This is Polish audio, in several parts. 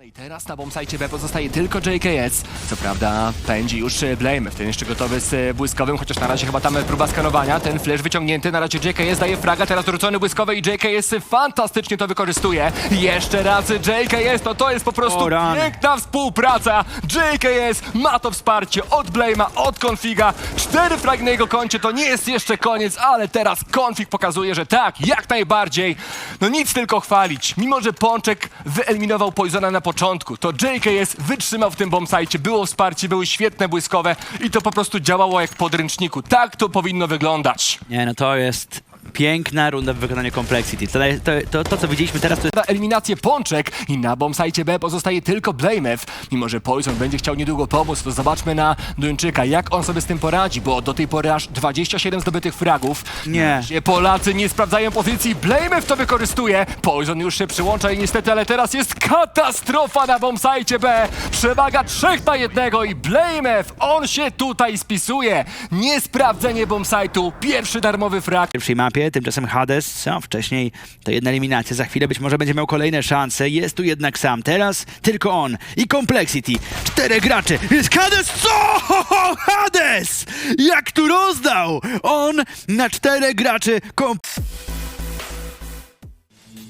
No I teraz na bombsite B pozostaje tylko JKS. Co prawda pędzi już e, Blame, w tym jeszcze gotowy z e, błyskowym, chociaż na razie chyba tam e, próba skanowania. Ten flash wyciągnięty, na razie JKS daje fraga, teraz dorzucony błyskowy i JKS fantastycznie to wykorzystuje. Jeszcze raz JKS, to to jest po prostu O, piękna współpraca. JKS ma to wsparcie od Blame'a, od Configa. Cztery fragi na jego koncie, to nie jest jeszcze koniec, ale teraz Config pokazuje, że tak, jak najbardziej. No nic tylko chwalić. Mimo, że Pączek wyeliminował Poisona na początku, to JKS wytrzymał w tym bombsite, było wsparcie, były świetne błyskowe i to po prostu działało jak w podręczniku. Tak to powinno wyglądać. Nie, no to jest piękna runda w wykonaniu Complexity. To, to, to, to co widzieliśmy teraz, to jest Na eliminację Pączek i na bombsite B pozostaje tylko Blamew. Mimo, że Poison będzie chciał niedługo pomóc, to zobaczmy na Duńczyka, jak on sobie z tym poradzi, bo do tej pory aż 27 zdobytych fragów. Nie. Polacy nie sprawdzają pozycji, Blamew to wykorzystuje. Poison już się przyłącza i niestety, ale teraz jest katastrofa na bombsite B. Przewaga 3 na jednego i Blamew, on się tutaj spisuje. Niesprawdzenie bombsite'u, pierwszy darmowy frag. w pierwszej mapie, tymczasem Hades, no, wcześniej to jedna eliminacja, za chwilę być może będzie miał kolejne szanse, jest tu jednak sam, teraz tylko on i Complexity, czterech graczy, jest Hades, co? Hades! Jak tu rozdał! On na czterech graczy, kom...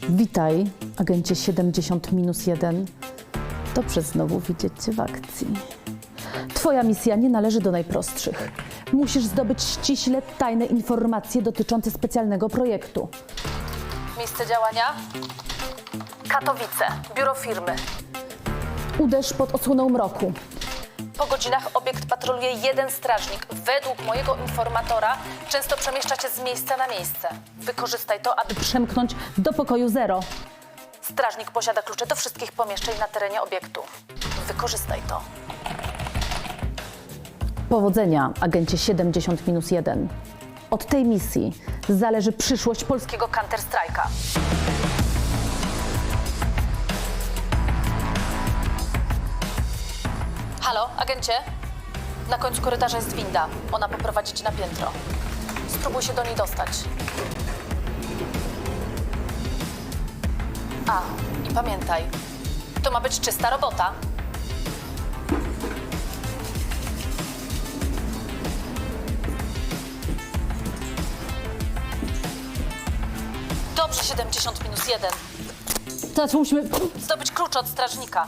Witaj, agencie 70-1. Dobrze znowu widzieć Cię w akcji. Twoja misja nie należy do najprostszych. Musisz zdobyć ściśle tajne informacje dotyczące specjalnego projektu. Miejsce działania? Katowice, biuro firmy. Uderz pod osłoną mroku. Po godzinach obiekt patroluje jeden strażnik. Według mojego informatora często przemieszcza się z miejsca na miejsce. Wykorzystaj to, aby przemknąć do pokoju zero. Strażnik posiada klucze do wszystkich pomieszczeń na terenie obiektu. Wykorzystaj to. Powodzenia, agencie 70-1. Od tej misji zależy przyszłość polskiego Counter-Strike'a. Halo, agencie? Na końcu korytarza jest winda. Ona poprowadzi ci na piętro. Spróbuj się do niej dostać. A, i pamiętaj, to ma być czysta robota. Dobrze, 70 minus 1. Teraz musimy zdobyć klucze od strażnika.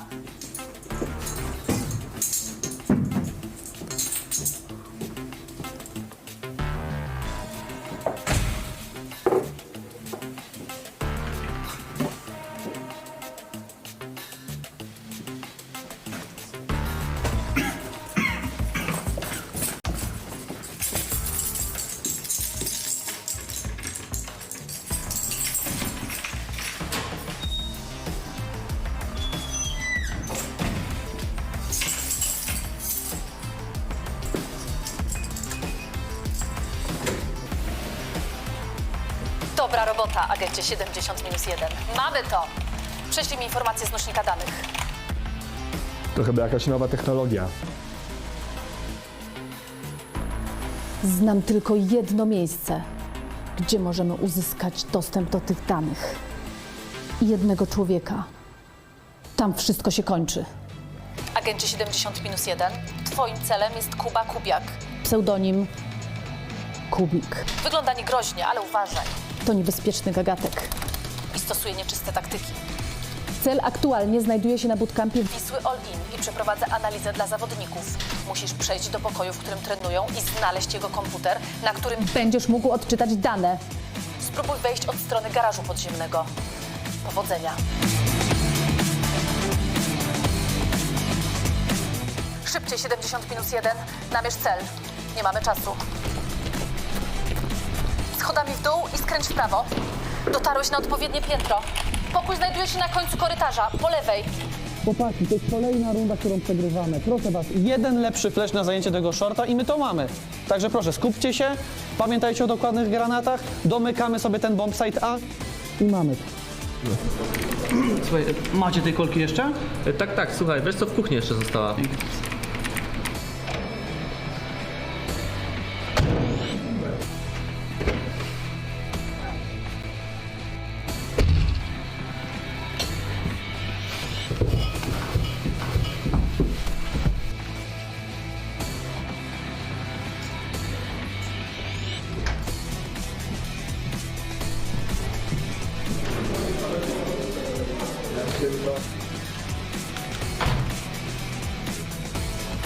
Dobra robota, agencie 70 minus 1. Mamy to! Prześlij mi informację z nośnika danych. To chyba jakaś nowa technologia. Znam tylko jedno miejsce, gdzie możemy uzyskać dostęp do tych danych. I jednego człowieka. Tam wszystko się kończy. Agencie 70 minus 1. Twoim celem jest Kuba Kubiak. Pseudonim Kubik. Wygląda niegroźnie, ale uważaj. To niebezpieczny gagatek. I stosuje nieczyste taktyki. Cel aktualnie znajduje się na bootcampie Wisły All In i przeprowadza analizę dla zawodników. Musisz przejść do pokoju, w którym trenują i znaleźć jego komputer, na którym będziesz mógł odczytać dane. Spróbuj wejść od strony garażu podziemnego. Powodzenia. Szybciej 70 minus 1. Namierz cel. Nie mamy czasu. Schodami w dół i skręć w prawo. Dotarłeś na odpowiednie piętro. Pokój znajduje się na końcu korytarza, po lewej. Chłopaki, to jest kolejna runda, którą przegrywamy. Proszę was, jeden lepszy flash na zajęcie tego shorta i my to mamy. Także proszę, skupcie się, pamiętajcie o dokładnych granatach, domykamy sobie ten bombsite A i mamy. Słuchaj, macie tej kolki jeszcze? Tak, tak, słuchaj, wiesz co w kuchni jeszcze została?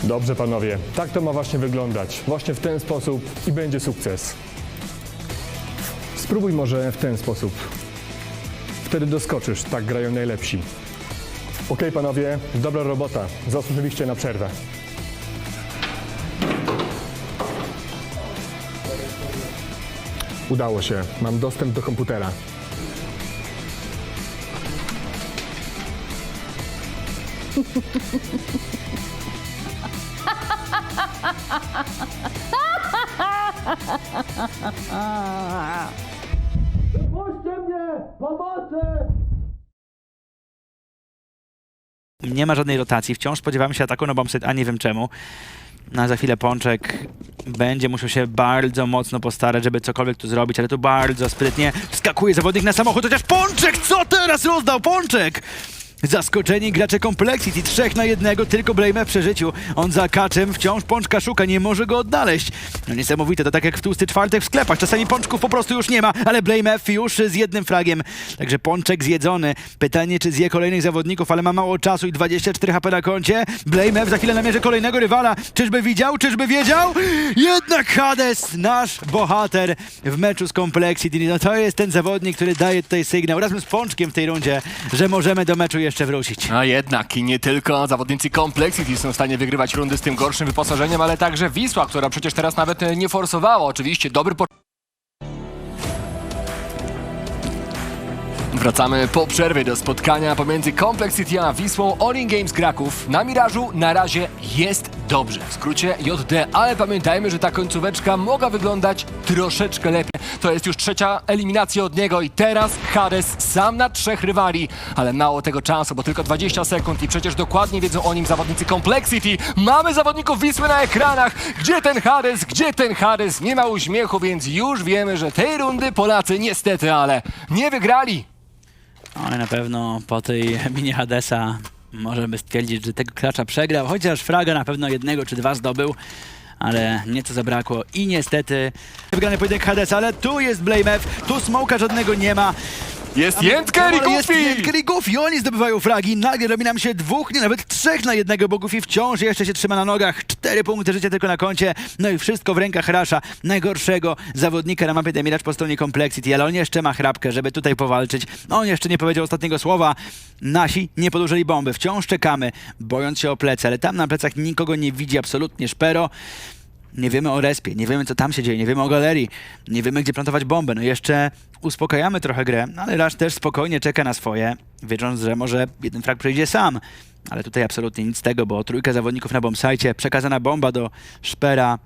Dobrze, panowie. Tak to ma właśnie wyglądać. Właśnie w ten sposób i będzie sukces. Spróbuj może w ten sposób. Wtedy doskoczysz. Tak grają najlepsi. Okej, panowie. Dobra robota. Zasłużyliście na przerwę. Udało się. Mam dostęp do komputera. Nie ma żadnej rotacji, wciąż spodziewamy się ataku na bombset, a nie wiem czemu. No, za chwilę Pączek będzie musiał się bardzo mocno postarać, żeby cokolwiek tu zrobić, ale tu bardzo sprytnie wskakuje zawodnik na samochód, chociaż Pączek, co teraz rozdał Pączek? Zaskoczeni gracze Complexity, trzech na jednego, tylko Blame w przeżyciu. On za kaczem wciąż Pączka szuka, nie może go odnaleźć. No niesamowite, to tak jak w tłusty czwartek w sklepach. Czasami Pączków po prostu już nie ma, ale Blame F już z jednym fragiem. Także Pączek zjedzony. Pytanie, czy zje kolejnych zawodników, ale ma mało czasu i 24 HP na koncie. Blame F za chwilę namierzy kolejnego rywala. Czyżby widział, czyżby wiedział? Jednak Hades, nasz bohater w meczu z Complexity. No to jest ten zawodnik, który daje tutaj sygnał razem z Pączkiem w tej rundzie, że możemy do meczu jeszcze wrócić. A jednak i nie tylko zawodnicy Complexity są w stanie wygrywać rundy z tym gorszym wyposażeniem, ale także Wisła, która przecież teraz nawet e, nie forsowała. Oczywiście dobry po... Wracamy po przerwie do spotkania pomiędzy Complexity a Wisłą All Games Kraków. Na Mirażu na razie jest dobrze, w skrócie JD, ale pamiętajmy, że ta końcóweczka mogła wyglądać troszeczkę lepiej. To jest już trzecia eliminacja od niego i teraz Hades sam na trzech rywali, ale mało tego czasu, bo tylko 20 sekund i przecież dokładnie wiedzą o nim zawodnicy Complexity. Mamy zawodników Wisły na ekranach. Gdzie ten Hades? Gdzie ten Hades? Nie ma uśmiechu, więc już wiemy, że tej rundy Polacy niestety, ale nie wygrali. Ale na pewno po tej mini Hadesa możemy stwierdzić, że tego klacza przegrał, chociaż fraga na pewno jednego czy dwa zdobył, ale nieco zabrakło i niestety wygrany pojedynek Hadesa, ale tu jest Blame F, tu smoka żadnego nie ma. Jest Jędker i Jest Goofy! Jędker i Goofy, oni zdobywają fragi, nagle robi nam się dwóch, nie nawet trzech na jednego, bo Goofy wciąż jeszcze się trzyma na nogach, cztery punkty życia tylko na koncie, no i wszystko w rękach Rasha, najgorszego zawodnika na mapie Demiracz po stronie Complexity, ale on jeszcze ma chrapkę, żeby tutaj powalczyć, on jeszcze nie powiedział ostatniego słowa, nasi nie podłożyli bomby, wciąż czekamy, bojąc się o plecy, ale tam na plecach nikogo nie widzi absolutnie Szpero, nie wiemy o respie, nie wiemy co tam się dzieje, nie wiemy o galerii, nie wiemy gdzie plantować bombę. No jeszcze uspokajamy trochę grę, no ale Rasz też spokojnie czeka na swoje, wiedząc, że może jeden frag przyjdzie sam. Ale tutaj absolutnie nic z tego, bo trójka zawodników na bombsite, przekazana bomba do Szpera,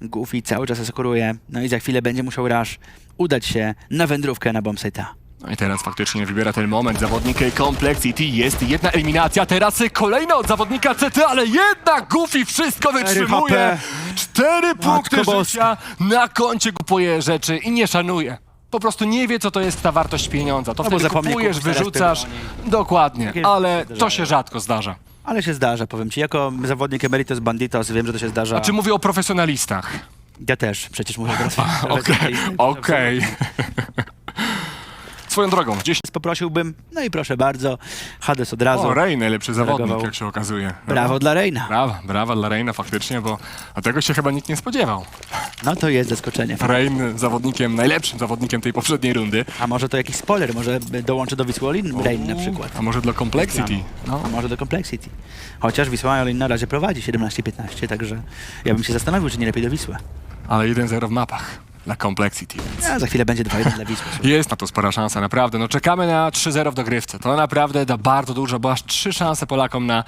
Goofy cały czas asekuruje, no i za chwilę będzie musiał Rasz udać się na wędrówkę na bombsite'a. No i teraz faktycznie wybiera ten moment zawodnik Complexity. Jest jedna eliminacja, teraz kolejna od zawodnika CT, ale jednak Goofy wszystko wytrzymuje. Cztery punkty życia na koncie kupuje rzeczy i nie szanuje. Po prostu nie wie, co to jest ta wartość pieniądza. To wtedy kupujesz, wyrzucasz. Dokładnie, ale to się rzadko zdarza. Ale się zdarza, powiem ci, jako zawodnik Emeritus Banditos wiem, że to się zdarza. A czy mówię o profesjonalistach? Ja też, przecież mówię teraz. Okej, okej. Swoją drogą, gdzieś... Poprosiłbym, no i proszę bardzo, Hades od razu. O, Rey, najlepszy zawodnik, zareagował. jak się okazuje. Brawo dla Reina. Brawa, brawa dla Reina faktycznie, bo a tego się chyba nikt nie spodziewał. No to jest zaskoczenie. Rein zawodnikiem, najlepszym zawodnikiem tej poprzedniej rundy. A może to jakiś spoiler, może dołączy do Wisły Olin Rain na przykład. A może dla Complexity? No. A może do Complexity. Chociaż Wisła Olin na razie prowadzi 17-15, także ja bym się zastanowił, czy nie lepiej do Wisły. Ale 1-0 w mapach dla Complexity. Więc A za chwilę będzie 2-1 dla Wisły. jest na to spora szansa, naprawdę. No czekamy na 3-0 w dogrywce. To naprawdę da bardzo dużo, bo aż trzy szanse Polakom na...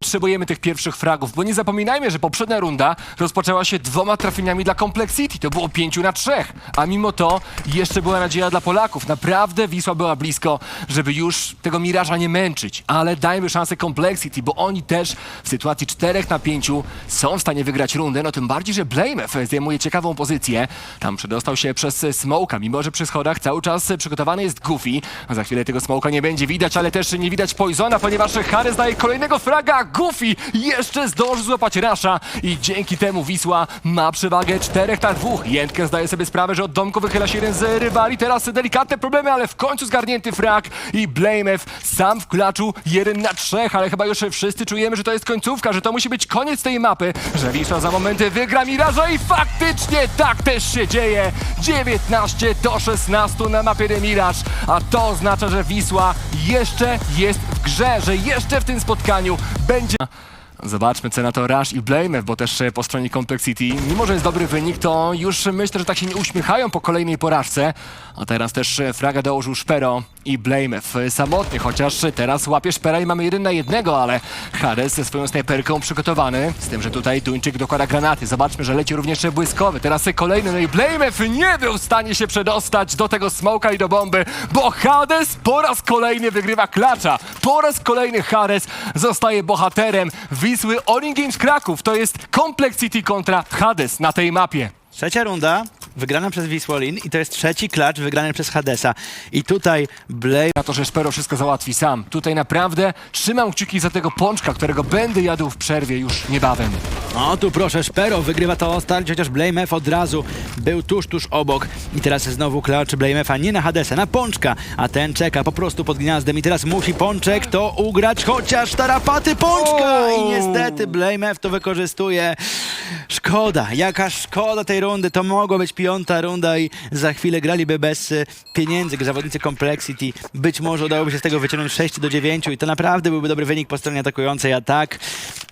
Potrzebujemy tych pierwszych fragów, bo nie zapominajmy, że poprzednia runda rozpoczęła się dwoma trafieniami dla Complexity. To było pięciu na trzech. A mimo to jeszcze była nadzieja dla Polaków. Naprawdę Wisła była blisko, żeby już tego Miraża nie męczyć. Ale dajmy szansę Complexity, bo oni też w sytuacji 4 na 5 są w stanie wygrać rundę. No tym bardziej, że Blamev zajmuje ciekawą pozycję. Tam Przedostał się przez smoka, mimo że przy schodach cały czas przygotowany jest Goofy. Za chwilę tego smoka nie będzie widać, ale też nie widać Poisona, ponieważ Harris daje kolejnego fraga, Goofy jeszcze zdąży złapać Rasha i dzięki temu Wisła ma przewagę 4 na 2. Jędkę zdaje sobie sprawę, że od domku wychyla się jeden z rywali, teraz delikatne problemy, ale w końcu zgarnięty frag i Blamew sam w klaczu 1 na 3, ale chyba już wszyscy czujemy, że to jest końcówka, że to musi być koniec tej mapy, że Wisła za momenty wygra Miraża i faktycznie tak też się dzieje. 19 do 16 na mapie The Miraż, a to oznacza, że Wisła jeszcze jest w grze, że jeszcze w tym spotkaniu będzie... Zobaczmy, co na to Rush i Blamew, bo też e, po stronie Complexity, mimo że jest dobry wynik, to już myślę, że tak się nie uśmiechają po kolejnej porażce. A teraz też e, fraga dołożył Szpero i Blamew e, samotny, chociaż teraz łapie Szpera i mamy jeden na jednego, ale Hades ze swoją snajperką przygotowany, z tym, że tutaj Duńczyk dokłada granaty. Zobaczmy, że leci również błyskowy. Teraz kolejny, no i Blamew nie był w stanie się przedostać do tego smoka i do bomby, bo Hades po raz kolejny wygrywa klacza. Po raz kolejny Hades zostaje bohaterem Wisły All Games Kraków. To jest Complexity kontra Hades na tej mapie. Trzecia runda wygrana przez Wisłolin i to jest trzeci klacz wygrany przez Hadesa. I tutaj Blade Na to, że Szpero wszystko załatwi sam. Tutaj naprawdę trzymam kciuki za tego pączka, którego będę jadł w przerwie już niebawem. O, tu proszę, Szpero wygrywa to starcie, chociaż Blamef od razu był tuż, tuż obok. I teraz znowu klacz Blamefa nie na Hadesa, na Pączka, a ten czeka po prostu pod gniazdem i teraz musi Pączek to ugrać, chociaż tarapaty Pączka! I niestety Blamef to wykorzystuje. Szkoda, jaka szkoda tej rundy, to mogła być piąta runda i za chwilę graliby bez e, pieniędzy zawodnicy Complexity. Być może udałoby się z tego wyciągnąć 6 do 9 i to naprawdę byłby dobry wynik po stronie atakującej, a tak,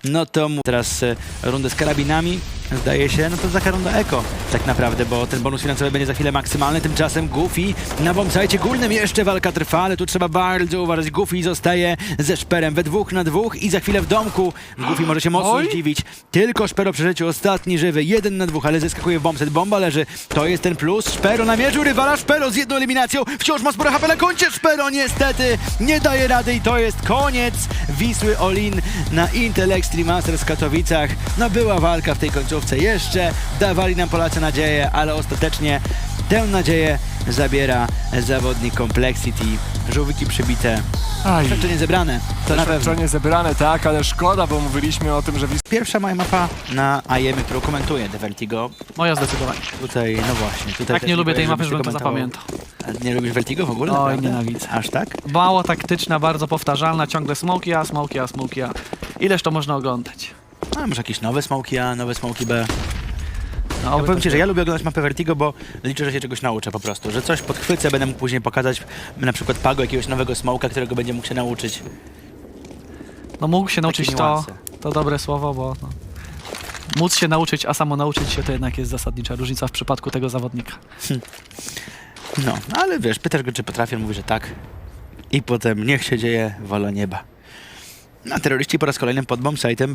no to teraz e, rundę z karabinami, zdaje się, no to taka runda eko tak naprawdę, bo ten bonus finansowy będzie za chwilę maksymalny, tymczasem Goofy na bombsite górnym jeszcze walka trwa, ale tu trzeba bardzo uważać, Goofy zostaje ze Szperem we dwóch na dwóch i za chwilę w domku. Goofy może się mocno Oj. zdziwić, tylko Szpero przy ostatni żywy, jeden na dwóch, ale zyskakuje w bombset, bomba leży, to jest ten plus, Szpero namierzył rywala, Szpero z jedną eliminacją, wciąż ma sporo HP na koncie, Szpero niestety nie daje rady i to jest koniec Wisły Olin na Intel Extreme Masters w Katowicach. No była walka w tej końcówce. Jeszcze, dawali nam Polacy nadzieję, ale ostatecznie tę nadzieję zabiera zawodnik Complexity. Żółwiki przybite, Aj. świadczenie zebrane, to na pewno. Zebrane, tak, ale szkoda, bo mówiliśmy o tym, że Pierwsza moja mapa na IEM, którą komentuje The Vertigo. Moja zdecydowanie. Tutaj, no właśnie. Tutaj Tak nie lubię tej mapy, żebym to zapamiętał. A Nie lubisz Vertigo w ogóle? Oj, naprawdę? nienawidzę. Aż tak? Mało taktyczna, bardzo powtarzalna, ciągle smoki A, smoki A, smoki A. Ileż to można oglądać? A może jakieś nowe smoki A, nowe smoki B. No, Ja powiem ci, że ja lubię oglądać mapę Vertigo, bo liczę, że się czegoś nauczę po prostu. Że coś podchwycę, będę mógł później pokazać na przykład Pago jakiegoś nowego smoka, którego będzie mógł się nauczyć. No mógł się nauczyć to, to dobre słowo, bo no, móc się nauczyć, a samo nauczyć się to jednak jest zasadnicza różnica w przypadku tego zawodnika. No, ale wiesz, pytasz go, czy potrafię, mówi, że tak. I potem niech się dzieje wola nieba. A terroryści po raz kolejny pod bombsite'em